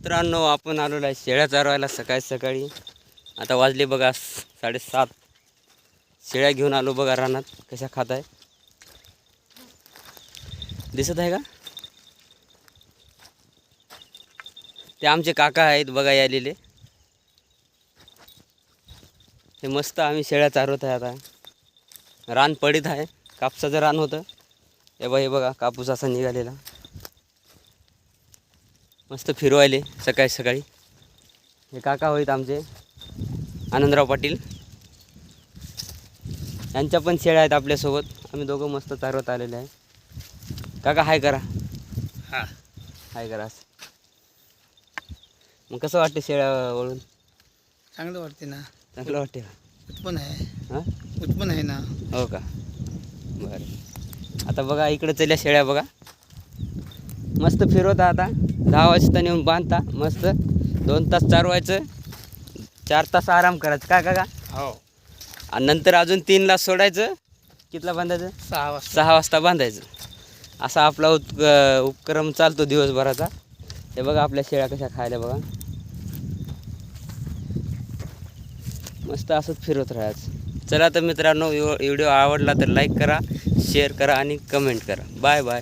मित्रांनो आपण आलेलो आहे शेळ्या चारवायला सकाळी सकाळी. आता वाजले बघा साडेसात. शेळ्या घेऊन आलो बघा रानात कशा खात आहे दिसत आहे का? ते आमचे काका आहेत बघा यालेले. हे मस्त आम्ही शेळ्या चारवत आहे आता. रान पडीत आहे कापसाचं रान होतं. हे बघा हे बघा कापूस असा निघालेला. मस्त फिरवायले सकाळी सकाळी. हे काका होईत आमचे आनंदराव पाटील. यांच्या पण शेळ्या आहेत आपल्यासोबत. आम्ही दोघं मस्त चारवत आलेले आहे. काका हाय करा. हा. हाय करा असं. मग कसं वाटतं शेळ्या वळून? चांगलं वाटते ना. चांगलं वाटते का? उत्पन्न आहे. हां? उत्पन्न आहे ना. हो का? बरं. आता बघा इकडे चल्या शेळ्या बघा. मस्त फिरवता आता. दहा वाजता नेऊन बांधता मस्त. दोन तास चारवायचं चार तास आराम करायचं. काय का का? हो. आणि नंतर अजून तीनला सोडायचं. कितला बांधायचं? सहा वाजता. सहा वाजता बांधायचं. असा आपला उत उपक्रम चालतो दिवसभराचा. हे बघा आपल्या शेळ्या कशा खायला बघा. मस्त असंच फिरवत राहायचं. चला तर मित्रांनो व्हिडिओ आवडला तर लाईक करा शेअर करा आणि कमेंट करा. Bye bye